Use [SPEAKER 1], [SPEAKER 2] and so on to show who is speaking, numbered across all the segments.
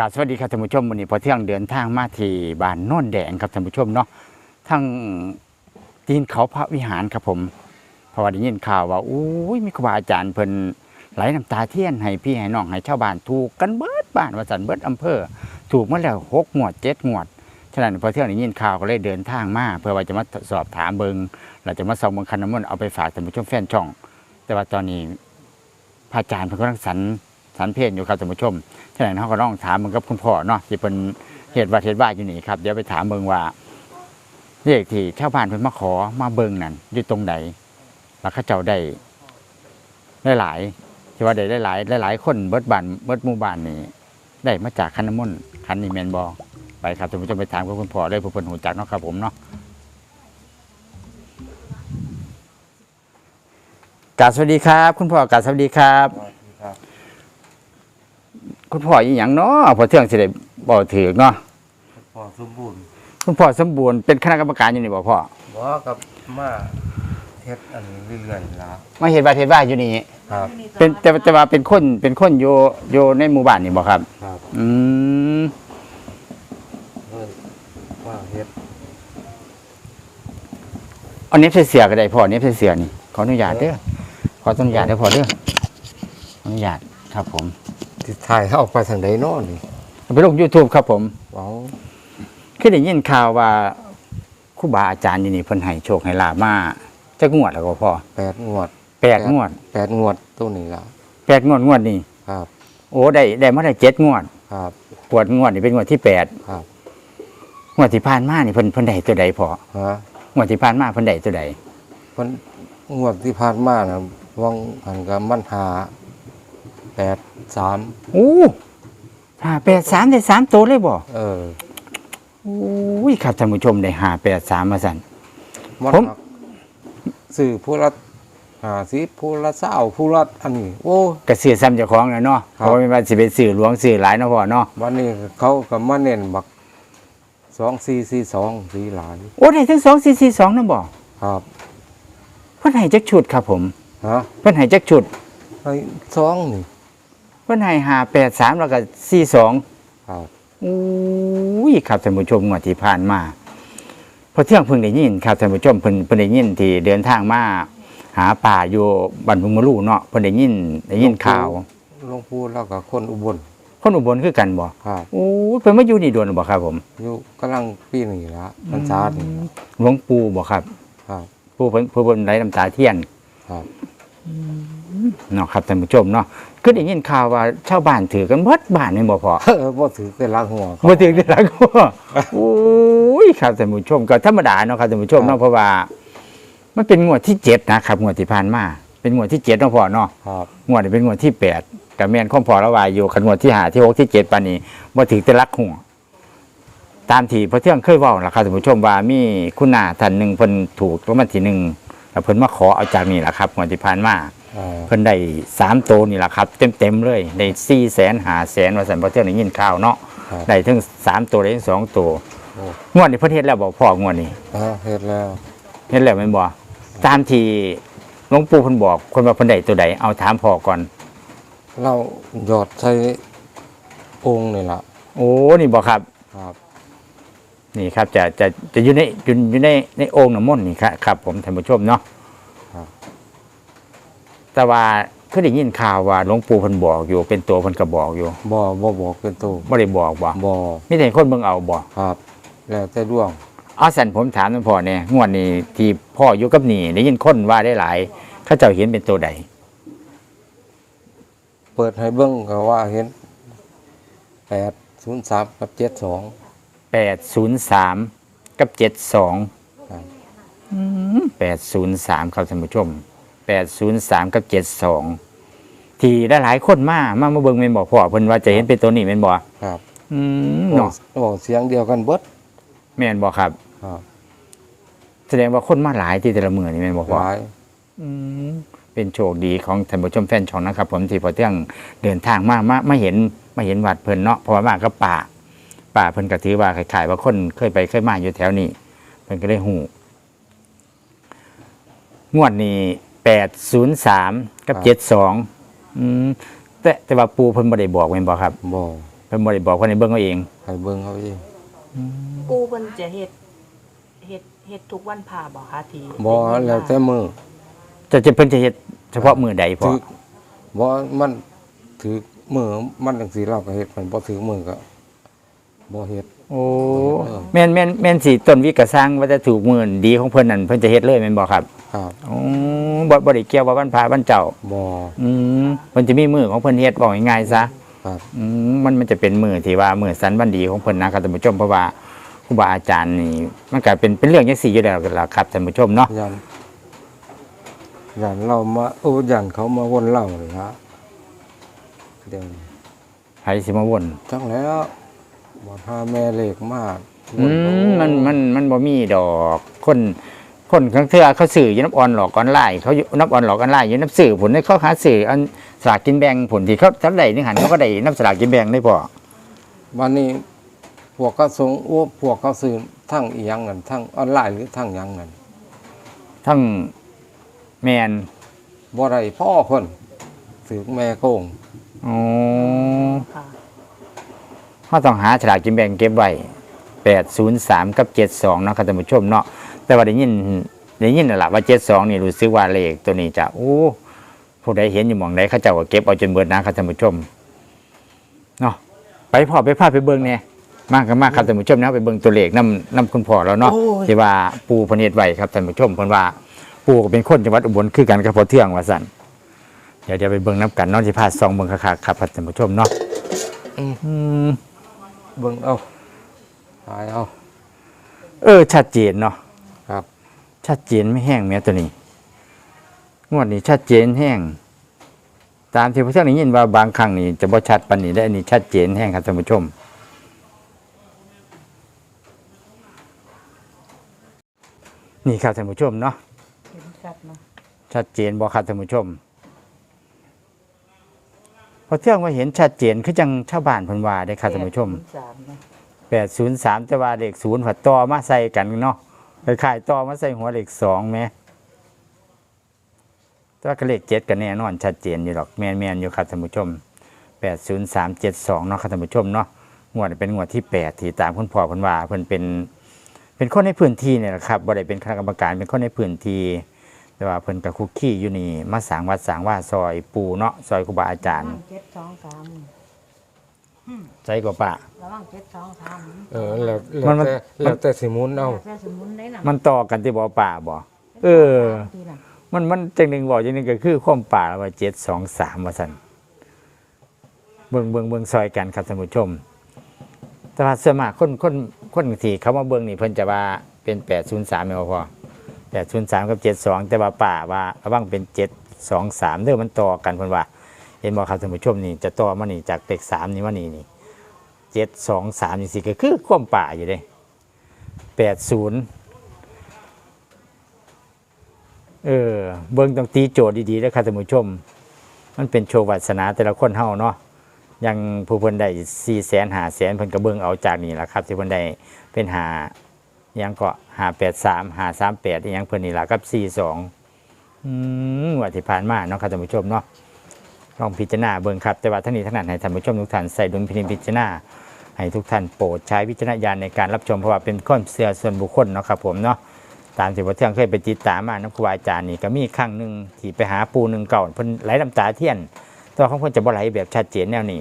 [SPEAKER 1] กาสวัสดีครับท่านผู้ชมวันนี้พอเที่ยงเดินทางมาที่บ้านโน่นแดงครับท่านผู้ชมเนาะทั้งตีนเขาพระวิหารครับผมเพราะว่าได้ยินข่าวว่าอุ้ยมีครูบาอาจารย์เพิ่นไหลน้ำตาเทียนให้พี่ให้น้องให้ชาวบ้านถูกกันเบิดบ้านว่าสันเบิดอำเภอ ถูกมาแล้วหกงวดเจ็ดงวดฉะนั้นพอเที่ยงได้ยินข่าวก็เลยเดินทางมาเพื่อว่าจะมาสอบถามเบิงเราจะมาส่องเบิงคันน้ำมนต์เอาไปฝากท่านผู้ชมแฟนช่อง แต่ว่าตอนนี้พระอาจารย์เพิ่นกำลังสัน สันเพศอยู่ครับท่านผู้ชมฉะนั้นเขาก็ต้องถามมึงกับคุณพ่อเนาะที่เป็นเหตุว่าเหตุว่าอยู่นี่ครับเดี๋ยวไปถามเบิงว่าเลขที่ชาวบ้านเพิ่นมาขอมาเบิงนั่นอยู่ตรงไหนแล้วเขาเจ้าได้ได้หลายที่ว่าได้ได้หลายหลายคนเบิดบ้านเบิดหมู่บ้านนี่ได้มาจากคันน้ำมนต์คันนี้แมนบอไปครับท่านผู้ชมไปถามกับคุณพ่อได้ผู้เพิ่นหูจักเนาะครับผมเนาะกาสวัสดีครับ คุณพ่อกาสวัสดีครับ
[SPEAKER 2] ครับ
[SPEAKER 1] คุณพ่ออีหยังเนาะพอเที่ยงสิได้บ่ถือเนาะ
[SPEAKER 2] พอสมบูรณ์
[SPEAKER 1] คุณพ่อสมบูรณ์เป็นคณะกรรมการอยู่นี่บ่พ่อ
[SPEAKER 2] บ่กับมาเฮ็ดอันนี้เรื่อยๆแล้ว
[SPEAKER 1] มาเฮ็ดว่าเฮ็ดว่าอยู่นี่
[SPEAKER 2] ครับ
[SPEAKER 1] เป็นแต่แต่ว่าเป็นคนเป็นคนอยู่อยู่ในหมู่บ้านนี่บ่ครับ
[SPEAKER 2] ครับ
[SPEAKER 1] อืม
[SPEAKER 2] เพิ่นว่าเฮ็ด
[SPEAKER 1] เอาเน็บใส่เสือก็ได้พ่อเน็บใส่เสือนี่ขออนุญาตเด้อขออนุญาตเด้อพ่อเด้อขออนุญาตครับผม
[SPEAKER 2] ที่ถ่ายเอาไปทางใดเนาะนี่
[SPEAKER 1] เอาไปลง YouTube ครับผม
[SPEAKER 2] เว้า
[SPEAKER 1] คือได้ยินข่าวว่าครูบาอาจารย์อยู่นี่เพิ่นให้โชคให้ลาบมาจักงวดแล้วก็พ่อ
[SPEAKER 2] แปดงวด
[SPEAKER 1] แปดงวด
[SPEAKER 2] แปดงวดตัวนี้ละ
[SPEAKER 1] แปดงวดงวดนี่
[SPEAKER 2] ครับ
[SPEAKER 1] โอ้ได้ได้มาได้เจ็ดงวด
[SPEAKER 2] ครับ
[SPEAKER 1] ปวดงวดนี่เป็นงวดที่แปด
[SPEAKER 2] ครับ
[SPEAKER 1] งวดที่ผ่านมานี่เพิ่นเพิ่นได้ตัวใดพอ
[SPEAKER 2] ฮะ
[SPEAKER 1] งวดที่ผ่านมาเพิ่นได้ตัวใด
[SPEAKER 2] เพิ่นงวดที่ผ่านมาน่ะวังหันก็มันหา แปดสาม
[SPEAKER 1] โอ้ห้าแปดสามได้สามตัวเลยบ่
[SPEAKER 2] เออ
[SPEAKER 1] โอ้ยครับท่านผู้ชมได้ห้าแปดสามมาสั่น
[SPEAKER 2] มัน
[SPEAKER 1] ผม
[SPEAKER 2] หักสื่อผู้ละหาสิผู้ละเศร้าผู้ละอันนี้ โอ้
[SPEAKER 1] กระเสือซ้ำเจ้าของแล้วเนาะ
[SPEAKER 2] ครับ
[SPEAKER 1] เพราะว่ามันสิเป็นสื่อหลวงสื่อหลายเนาะพ่อเนาะ
[SPEAKER 2] วันนี้เขาก็มาเน้นบักสองสี่สี่สองสีหลาย
[SPEAKER 1] โอ้ได้ทั้งสองสี่สี่สองนั่นบ่
[SPEAKER 2] ครับ
[SPEAKER 1] เพิ่นให้จักชุดครับผม
[SPEAKER 2] ฮะ
[SPEAKER 1] เพิ่นให้จักชุด
[SPEAKER 2] ไอ้สองนี่
[SPEAKER 1] เพิ่นให้ห้าแปดสามแล้วก็สี่สอง
[SPEAKER 2] ครับ
[SPEAKER 1] โอ้ยครับท่านผู้ชมงวดที่ผ่านมาพอเที่ยงเพิ่งได้ยินครับท่านผู้ชมเพิ่นเพิ่นได้ยินที่เดินทางมาหาป่าอยู่บ้านบุงมะลูเนาะเพิ่นได้ยินได้ยินข่าว
[SPEAKER 2] หลวงปู่แล้วก็คนอุบล
[SPEAKER 1] คนอุบลคือกันบ่
[SPEAKER 2] ครับ
[SPEAKER 1] โอ้ยเพิ่นมาอยู่นี่โดนบ่ครับผม
[SPEAKER 2] อยู่กำลังปีนี้ละพรรษานี่ละ
[SPEAKER 1] หลวงปู่บ่ครับ
[SPEAKER 2] ครับ
[SPEAKER 1] ปู่เพิ่นผู้เพิ่นไร้น้ำตาเทียน
[SPEAKER 2] ครับ
[SPEAKER 1] เนาะครับท่านผู้ชมเนาะคือได้ยินข่าวว่าชาวบ้านถือกันเบิดบ้านนี่บ่พอ
[SPEAKER 2] เออบ่ถือเป็นลักหัวเขา
[SPEAKER 1] บ่ถือได้ลักบ่โอ้ยครับท่านผู้ชมก็ธรรมดาเนาะครับท่านผู้ชม
[SPEAKER 2] ครั
[SPEAKER 1] เนาะ
[SPEAKER 2] บ
[SPEAKER 1] เพราะว่า มันเป็นงวดที่เจ็ดนะครับงวดที่ผ่านมาเป็นงวดที่เจ็ดเนาะพ่อเนาะ
[SPEAKER 2] ครับ
[SPEAKER 1] งวดนี้เป็นงวดที่แปดกับแม่นของพ่อละวายอยู่คันงวดที่ห้าที่หกที่เจ็ดปานนี้บ่ถือแต่ลักหัวตามที่พระเที่ยงเคยเว้าล่ะครับท่านผู้ชมว่ามีคุณนาท่านหนึงเพิ่นถูกรางวัลที่หนึ่งแล้วเพิ่นมาขอเอาจากนี่ล่ะครับงวดที่ผ่านมา
[SPEAKER 2] เออ
[SPEAKER 1] เพิ่นได้สามโตวนี่แหละครับ เต็มๆเลยได้สี่แสนหาแสนว่าสันพอเที่ยงได้ยินข่าวเนาะ
[SPEAKER 2] ครับ
[SPEAKER 1] ได้ถึงสามตัวได้ถึงสองตัว
[SPEAKER 2] โอ้
[SPEAKER 1] งวดนี้เพิ่นเฮ็ดแล้วบอกพ่องวดนี้
[SPEAKER 2] เออเฮ็ดแล้ว
[SPEAKER 1] เฮ็ดแล้วแม่นบ่ตามที่หลวงปู่เพิ่นบอก คนว่าเพิ่นได้ตัวใดเอาถามพ่อก่อน
[SPEAKER 2] เราหยอดใส่องค์นี่ละ
[SPEAKER 1] โอ้นี่บ่ครับ
[SPEAKER 2] ครับ
[SPEAKER 1] นี่ครับจะจะจะอยู่ในอยู่อยู่ในในโอ่งน้ำมนต์นี่ครับครับ ผมท่านผู้ชมเนาะ
[SPEAKER 2] ครับ
[SPEAKER 1] แต่ว่าเคือได้ยินข่าวว่าหลวงปู่พันบอกอยู่ เป็นตัวพันกระบอกอยู่
[SPEAKER 2] บอกบ่บอกเป็นตัว
[SPEAKER 1] ไม่ได้บอกบ่
[SPEAKER 2] บ่
[SPEAKER 1] มีแต่คนเมืองเอาบอก
[SPEAKER 2] ครับ แล้วแต่ดวง
[SPEAKER 1] เอาสันผมถามหลวงพ่อเนี่ยงวดนี้ที่พ่ออยู่กับหนี่ได้ยินคนว่าได้หลายข้าเจ้าเห็นเป็นตัวใด
[SPEAKER 2] เปิดให้เบิ้งก็ว่าเห็น
[SPEAKER 1] แปดศูนย์สามกับเจ็ดสองแปดศูนย์สามกับเจ็ดสองแปดศูนย์สามครับท่านผู้ชม 803 กับ 72 ที่ได้หลายๆคนมา มามาเบิ่งแมนบอกพ่อเพิ่นว่าจะเห็นเป็นตัวนี้แมนบอก
[SPEAKER 2] ครับ
[SPEAKER 1] อืมเนาะ
[SPEAKER 2] โอ้เสียงเดียวกันบด
[SPEAKER 1] แม่นบ่ครับ
[SPEAKER 2] ครับ
[SPEAKER 1] แสดงว่าคนมาหลายที่แต่ละเมืองนี่แม่นบอกว่อ ห
[SPEAKER 2] ลาย
[SPEAKER 1] อืมเป็นโชคดีของท่านผู้ชมแฟนช่องนะครับ ผมที่พอเที่ยงเดินทางมามาไม่เห็นไม่เห็นวัดเพิ่นเนาะเพราะว่ามากับป่าป่าเพิ่นก็ถือว่าขายว่าคนเคยไปเคยมาอยู่แถวนี้เพิ่นก็เลยหูงวดนี้ แปดศูนย์สามกับเจ็ดสองแต่แต่ว่าปูเพิ่นบ่ได้บอกแม่นบ่ครับ
[SPEAKER 2] บ่
[SPEAKER 1] อเพิ่นบ่ได้บอกเพิ่นให้เบิ่งเอาเอง
[SPEAKER 2] ให้เบิ่งเอาเอง
[SPEAKER 3] ปูเพิ่นจะเฮ็ดเฮ็ดเฮ็ดทุกวันพาบ่คะที
[SPEAKER 2] บ่แล้วแต่มือ
[SPEAKER 1] จะจะเพิ่นจะเฮ็ดเฉพาะมื้อใดพอ
[SPEAKER 2] ถือบ่มันถือมือมันจังซี่เราก็เฮ็ดมันบ่ถือมือก็บ่เฮ็ด
[SPEAKER 1] โอ้
[SPEAKER 2] เออ
[SPEAKER 1] แม่นแม่นแม่นสิต้นวิกก็สร้างว่าจะถูกมื้อดีของเพิ่นนั่นเพิ่นจะเฮ็ดเลยแม่นบ่ครับ
[SPEAKER 2] ครับ
[SPEAKER 1] อ๋อ บ่บ่ได้เกี่ยวว่าวันพระวันเจ้า
[SPEAKER 2] บ่
[SPEAKER 1] อืมเพิ่นจะมีมื้อของเพิ่นเฮ็ดบอกง่ายๆซะ
[SPEAKER 2] ครับ
[SPEAKER 1] อืมมันมันจะเป็นมื้อที่ว่ามื้อสันวันดีของเพิ่นนะครับท่านผู้ชมเพราะว่าครูบาอาจารย์นี่มันก็เป็นเป็นเรื่องจังซี่อยู่แล้วล่ะครับท่านผู้ชมเนาะ
[SPEAKER 2] ยันยันเรามาโอ้ยันเขามาวนเล่าเลยฮะเดี๋ยวนี้
[SPEAKER 1] ไผสิมาวน
[SPEAKER 2] จังแล้วบ่พาแม่เลขมาก
[SPEAKER 1] อืมมันมันมันบ่มีดอกคน คนครั้งเทื่อเขาสื่ออยู่น้ำออนหลอกออนไลน์เขาอยู่น้ำออนหลอกออนไลน์อยู่น้ำสื่อผลให้เขาหาสื่ออันสลากกินแบ่งผลที่เขาทำได้นี่หันเขาก็ได้น้ำสลากกินแบ่งได้พอ
[SPEAKER 2] วันนี้พวกเขาส่งโอ้พวกเขาซื้อทั้งอีหยังนั่นทั้งออนไลน์หรือทั้งหยังนั่น
[SPEAKER 1] ทั้งแมน
[SPEAKER 2] บ่ได้พ่อคนถือแม่โกง
[SPEAKER 1] อ๋อ
[SPEAKER 3] ค่ะ
[SPEAKER 1] เขาต้องหาสลากกินแบ่งเก็บไว้แปดศูนย์สามกับเจ็ดสองเนาะครับท่านผู้ชมเนาะ แต่ว่าได้ยินได้ยินนั่นแหละว่าเจ็ดสองนี่รู้สึกว่าเลขตัวนี้จะโอ้ผู้ใดเห็นอยู่หมองใดเขาเจ้าก็เก็บเอาจนเบิดนะครับท่านผู้ชมเนาะไปพ่อไปพาไปเบิ่งเนี่ยมากกันมากครับท่านผู้ชมนะไปเบิ่งตัวเลขน้ำน้ำคุณพ่อแล้วเนาะ
[SPEAKER 3] โอ้ย
[SPEAKER 1] ที่ว่าปูพเนตรไว้ครับท่านผู้ชมเพิ่นว่าปูก็เป็นคนจังหวัดอุบลคือกันกับพอเที่ยงว่าสั่นเดี๋ยวเดี๋ยวไปเบิ่งน้ำกันเนาะที่พาซองเบิ่งคักๆครับท่านผู้ชมเนาะอืม
[SPEAKER 2] เบิ่งเอาหายเอา
[SPEAKER 1] เออชัดเจนเนาะ
[SPEAKER 2] ครับ
[SPEAKER 1] ชัดเจนไม่แห้งแม้ตัวนี้งวดนี้ชัดเจนแห้ง ตามที่พระเจ้าได้ยินว่าบางครั้งนี่จะบ่ชัดปานนี้ได้อันนี้ชัดเจนแห้งครับท่านผู้ชม นี่ครับท่านผู้ชมเนาะ
[SPEAKER 3] เห็นชัดเนาะ
[SPEAKER 1] ชัดเจนบ่ครับท่านผู้ชมพอเที่ยงมาเห็นชัดเจนคือจังชาวบ้านเพิ่นว่าได้อครับท่านผู้ชม
[SPEAKER 3] สามเนาะ
[SPEAKER 1] แปดศูนย์สามแต่ว่าเลขศูนย์ผัดต่อมาใส่กันเนาะ คล้ายต่อมาใส่หัวเหลขสองแหม่ต่ว่าก็เลขเจ็ดกันแน่นอนชัดเจนอยู่หรอกแมนแมนๆอยู่ครับท่านผู้ชมแปดศูนย์สามเจ็ดสองเนาะครับท่านผู้ชมเนาะงวดเป็นงวดที่แปดที่ตามคุณพ่อเพิ่นว่าเพิ่นเป็นเป็นคนในพื้นที่เนี่ยแหละครับบ่ได้เป็นคณะกรรมการเป็นคนในพื้นที่ แต่ว่าเพิ่นกับคุกคีอยู่นี่มาสางวัดสางว่าซอยปูเนาะซอยครูบาอาจารย์
[SPEAKER 3] เจ็ดสองสาม
[SPEAKER 1] ใจกว่าปะ
[SPEAKER 3] ระวังเจ็ดสองสาม
[SPEAKER 2] เออแล้ว
[SPEAKER 1] มั
[SPEAKER 2] แล้ว
[SPEAKER 1] นมัน
[SPEAKER 2] แต่แล้วแต่สิหมุนเอา
[SPEAKER 3] แค่สมุนได้น่ะ
[SPEAKER 1] มันต่อกันที่บ่ป่าบ่ เออ
[SPEAKER 3] ทีน่ะ
[SPEAKER 1] มันมันจังหนึ่งบอกจังหนึ่งก็คือความป่าว่าเจ็ดสองสามว่าสันเบิ่งเบิ่งเบิ่งซอยกันครับท่านผู้ชม แต่ว่าส่วนมากคนคนคนที่เขามาเบิ่งนี่เพิ่นจะว่าเป็นแปดศูนย์สามไม่พอแปดศูนย์สามกับเจ็ดสองแต่ว่าป่าว่าระวังเป็นเจ็ดสองสามเด้อมันต่อกันเพิ่นว่า เห็นบอกครับท่านผู้ชมนี่จะต่อมานี่จากเลขสามนี่มานี่นี่เจ็ดสองสามนี่สิก็คือความป่าอยู่เด้แปดศูนย์เออเบิ่งต้องตีโจทย์ดีๆนะครับท่านผู้ชม มันเป็นโชว์วาสนาแต่ละคนเฮาเนาะอยังผู้เพิ่นได้สี่แสนหาแสนเพิ่นก็เบิ่งเอาจากนี่แหละครับที่เพิ่นได้เป็นหาอิหยังก็หาแปดสามหาสามแปดอีหยังเพิ่นนี่แหล่ะกับสี่สองอืมว่าที่ผ่านมาเนาะครับท่านผู้ชมเนาะ ลองพิจารณาเบิ่งครับ แต่ว่าทั้งนี้ทั้งนั้นให้ท่านผู้ชมทุกท่านใส่ดุลพินิจพิจารณาให้ทุกท่านโปรดใช้วิจารณญาณในการรับชมเพราะว่าเป็นข้อเสื่อส่วนบุคคลเนาะครับผมเนาะตามที่พ่อเที่ยงเคยไปติดตามาน้ำครูอาจารย์นี่ก็มีครั้งหนึ่งที่ไปหาปูหนึ่งเก่าเพิ่นไหลน้ำตาเทียนแตัวาของเพิ่นจะบ่ไหลแบบชัดเจนแนวนี้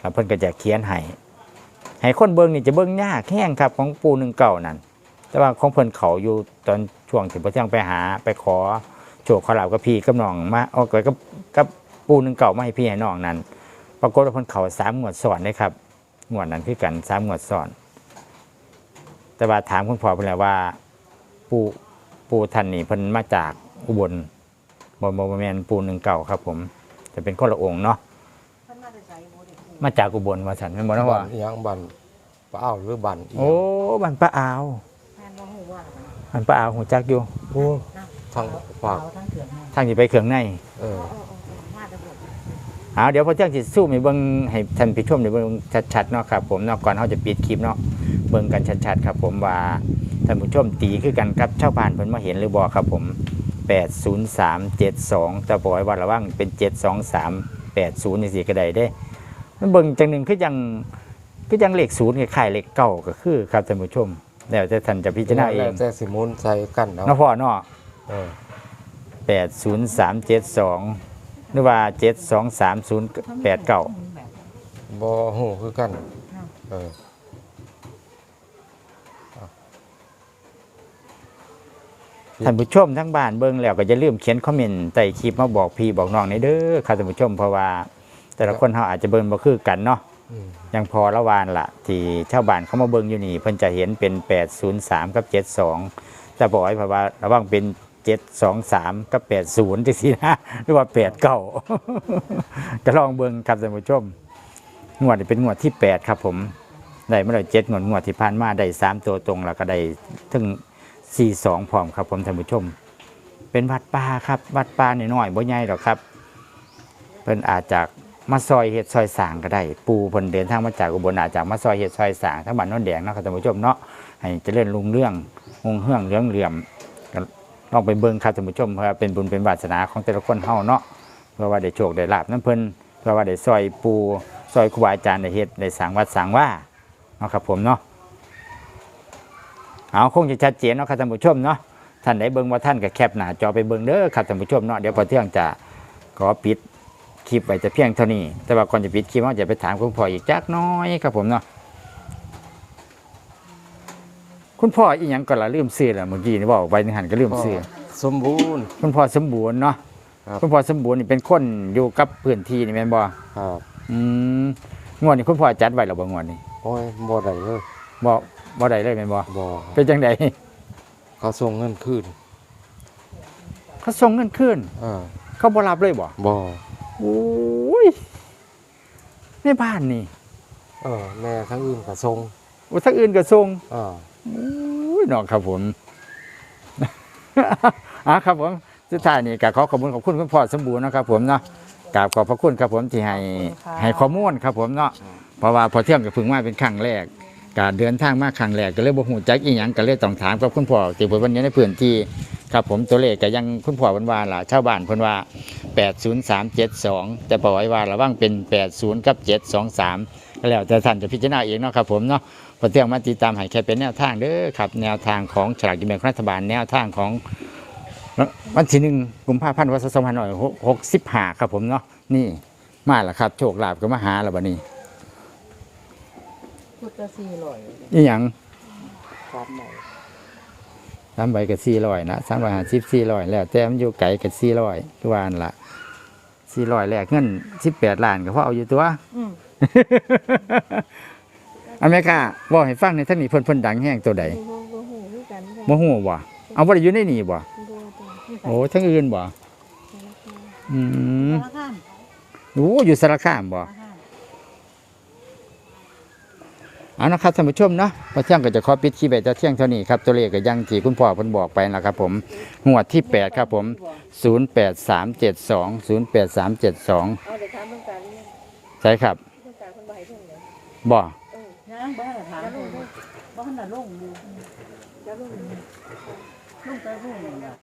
[SPEAKER 1] แล้วเพิ่นก็จะเขียนให้ให้คนเบิ่งนี่จะเบิ่งยากแห้งครับของปูหนึ่งเก่านั่นแต่ว่าของเพิ่นเขาอยู่ตอนช่วงที่พ่อเที่ยงไปหาไปขอโชคขอลาบกับพี่กับน้องมาเอาไปกับกับ ปูหนึ่งเก่ามาให้พี่ให้น้องนั่นปรากฏว่าเพิ่นเขาสามงวดซ้อนเลยครับงวดนั้นคือกันสามงวดซ้อน แต่ว่าถามคุณพ่อเพิ่นแล้วว่า ปูปูท่านนี่เพิ่นมาจากอุบลบ่บ่บ่แม่นปูหนึ่งเก่าครับ ผม จะเป็นคนละองค์เนาะ
[SPEAKER 3] เพิ่นมาแต่ไสบ่ได้ปู
[SPEAKER 1] มาจากอุบลว่าซั่นแม่นบ่เนาะ
[SPEAKER 2] บั
[SPEAKER 1] ว่า
[SPEAKER 2] นอีหยังบันเปล่าหรือบัน
[SPEAKER 1] โอ้บ้านป้าอาว
[SPEAKER 3] แม่นบ่ฮู้ว่า
[SPEAKER 1] บ้านป้าอาวฮู้จักอยู่
[SPEAKER 2] โอ้ทางฝาก
[SPEAKER 3] เอาทั้งเถื่อนให้
[SPEAKER 1] ทางสิไปเครื่องใน
[SPEAKER 2] เออ
[SPEAKER 3] เอา
[SPEAKER 1] เดี๋ยวพอเที่ยงสิสู้ให้เบิ่งให้ท่านผู้ชมได้เบิ่งชัดๆเนาะครับผมเนาะก่อนเฮาจะปิดคลิปเนาะเบิ่งกันชัดๆครับผมว่าท่านผู้ชมตีคือกันกับชาวบ้านเพิ่นมาเห็นหรือบ่ครับผม 80372แต่บอกไว้ว่าระวังเป็น 723 80นี่สิก็ได้เด้มันเบิ่งจังหนึ่งคือยังคือยังเลขศูนย์คล้ายๆเลขเก้าก็คือครับท่านผู้ชมแล้วแต่ท่านจะพิจารณาเอ
[SPEAKER 2] แล้
[SPEAKER 1] ง
[SPEAKER 2] วแต่สิหมุนใส่กันเอา
[SPEAKER 1] เนาะพ่อเนาะ
[SPEAKER 2] เออ
[SPEAKER 1] แปดศูนย์สามเจ็ดสอง หรือว่าเจ็ดสองสามศูนย์แปดเก้า
[SPEAKER 2] บ่ฮู้คือกันเออ
[SPEAKER 1] ท่านผู้ชมทั้งบ้านเบิ่งแล้วก็จะลืมเขียนคอมเมนต์ใต้คลิปมาบอกพี่บอกน้องในเด้อครับท่านผู้ชมเพราะว่า แต่ละคนเขาอาจจะเบิ่งบ่คือกันเนาะ
[SPEAKER 2] อืม
[SPEAKER 1] ยังพอละวานละที่ชาวบ้านเขามาเบิ่งอยู่นี่เพิ่นจะเห็นเป็น 803 กับ 72 แต่บอกไว้เพราะว่าระวังเป็น 723กับ80จังซี่นะหรือว่า89ก็ลองเบิ่งครับท่านผู้ชมงวดนี้เป็นงวดที่8ครับผมได้เมาแล้ว7งวดงวดที่ผ่านมาได้3ตัวตรงแล้วก็ได้ถึง42พร้อมครับผมท่านผู้ชม เป็นวัดป่าครับวัดป่าน้อยๆบ่ใหญ่หรอกครับเพิ่นอาจจะมาซอยเฮ็ดซอยสางก็ได้ ปูเพิ่นเดินทางมาจากอุบลอาจจะมาซอยเฮ็ดซอยสางทั้งบ้านโนนแดงเนาะครับท่านผู้ชมเนาะให้เจริญรุ่งเรื่องหงเฮืองเหลืองเหลี่ยม ลองไปเบิ่งครับท่านผู้ชมเพราะว่าเป็นบุญเป็นวาสนาของแต่ละคนเฮาเนาะเพื่อว่าได้โชคได้ลาบนํเพิ่นเพื่อว่าได้ซอยปูซอยครูบาอาจารย์ได้เฮ็ดได้สร้างวัดสร้างว่าเนาะครับผมเนาะเอาคงจะชัดเจนเนาะครับท่านผู้ชมเนาะท่านใดเบิ่งว่าท่านก็แคปหน้าจอไปเบิ่งเด้อครับท่านผู้ชมเนาะเดี๋ยวพอเที่ยงจะขอปิดคลิปไว้แต่เพียงเท่านี้ แต่ว่าก่อนจะปิดคลิปเราจะไปถามคุณพ่ออีกจักน้อยครับผมเนาะ คุณพ่ออีหยังก็ละลืมซื้อแล้วเมื่อกี้นี่บอกไปนึงหันก็ลืมซื้อ
[SPEAKER 2] สมบูรณ์
[SPEAKER 1] คุณพ่อสมบูรณ์เนาะ
[SPEAKER 2] ครับ
[SPEAKER 1] คุณพ่อสมบูรณ์นี่เป็นคนอยู่กับพื้นที่นี่แม่นบ่
[SPEAKER 2] ครับ
[SPEAKER 1] อืมงวดนี้คุณพ่อจัดไว้แล้วบ่งวดนี้
[SPEAKER 2] โอ้ยบ่ได้เลย
[SPEAKER 1] บ่บ่ได้เลยแม่นบ่
[SPEAKER 2] บ่
[SPEAKER 1] เป็นจังได
[SPEAKER 2] เขาส่งเงินคืน
[SPEAKER 1] เขาส่งเงินคืน
[SPEAKER 2] เออ
[SPEAKER 1] เขาบ่รับเลยบ่
[SPEAKER 2] บ่
[SPEAKER 1] โอ้ยในบ้านนี่
[SPEAKER 2] เออแม่ทั้งอื่นก็ส่ง
[SPEAKER 1] อุทางอื่นก็ส่ง
[SPEAKER 2] เออ
[SPEAKER 1] อุ้ย น้องครับผมอะครับผมสุดท้ายนี่ก็ขอขอบคุณขอบคุณคุณพ่อสมบูรณ์นะครับผมเนาะกราบขอบพระคุณครับผมที่ให้
[SPEAKER 3] ค่ะ
[SPEAKER 1] ให้ข้อมูลครับผมเนาะเพราะว่าพอเที่ยงกับพึ่งมาเป็นครั้งแรกการเดินทางมาครั้งแรกก็เลยบ่ฮู้จักอีหยังก็เลยต้องถามกับคุณพ่อที่เพิ่นวันนี้ในพื้นที่ครับผมตัวเลขก็ยังคุณพ่อเพิ่นว่าล่ะชาวบ้านเพิ่นว่า 80372 แต่บอกไว้ว่าระวังเป็น 80 กับ 723 ก็แล้วแต่ท่านจะพิจารณาเองเนาะครับผมเนาะ พอเที่ยงมาติดตามให้แค่เป็นแนวทางเด้อครับแนวทางของฉลากกินแบ่งรัฐบาลแนวทางของวันที่หนึ่งกุมภาพันธ์วันสองพันหน่อยหกสิบห้าครับผมเนาะนี่มาแล้วครับ โชคลาภก็มาหาแล้วบัดนี้
[SPEAKER 3] พุทธสี่ร้อย
[SPEAKER 1] นี่หยัง
[SPEAKER 3] สามใบ
[SPEAKER 1] สามใบกับสี่ร้อยนะสามใบห้าสิบสี่ร้อยแล้วแต่มันอยู่ไกลกับสี่ร้อยทุกวันละสี่ร้อยแลกเงินสิบแปดล้านก็พอเอาอยู่ตัว
[SPEAKER 3] อืม
[SPEAKER 1] อเมริกาบอกให้ฟังในท่านนี้เพิ่นเพิ่นดังแห้งตัวใด
[SPEAKER 3] บ่บ่ฮู้คือกันค่ะ
[SPEAKER 1] โมโหบ่เอาบ่ได้อยู่ในนี่บ่
[SPEAKER 3] บ่จ้ะ
[SPEAKER 1] โอ้ทั้งอื่นบ่อืม
[SPEAKER 3] สารคาม
[SPEAKER 1] โอ้อยู่สารคามบ่
[SPEAKER 3] สารคาม
[SPEAKER 1] เอานะครับท่านผู้ชมเนาะพอเที่ยงก็จะขอปิดคลิปไปแต่เที่ยงเท่านี้ครับตัวเลขก็ยังที่คุณพ่อเพิ่นบอกไปนะครับผมงวดที่ 8 ครับผม 08372 08372
[SPEAKER 3] เอาเดี๋ยวถามเรื่องการเรียน
[SPEAKER 1] ใช่ครับ
[SPEAKER 3] เางบ้านเลย
[SPEAKER 1] บ่
[SPEAKER 3] เออยังบ่ให้ถามเพิ่นบ่ทันน่ะลงอยู่จะลงลงไปลง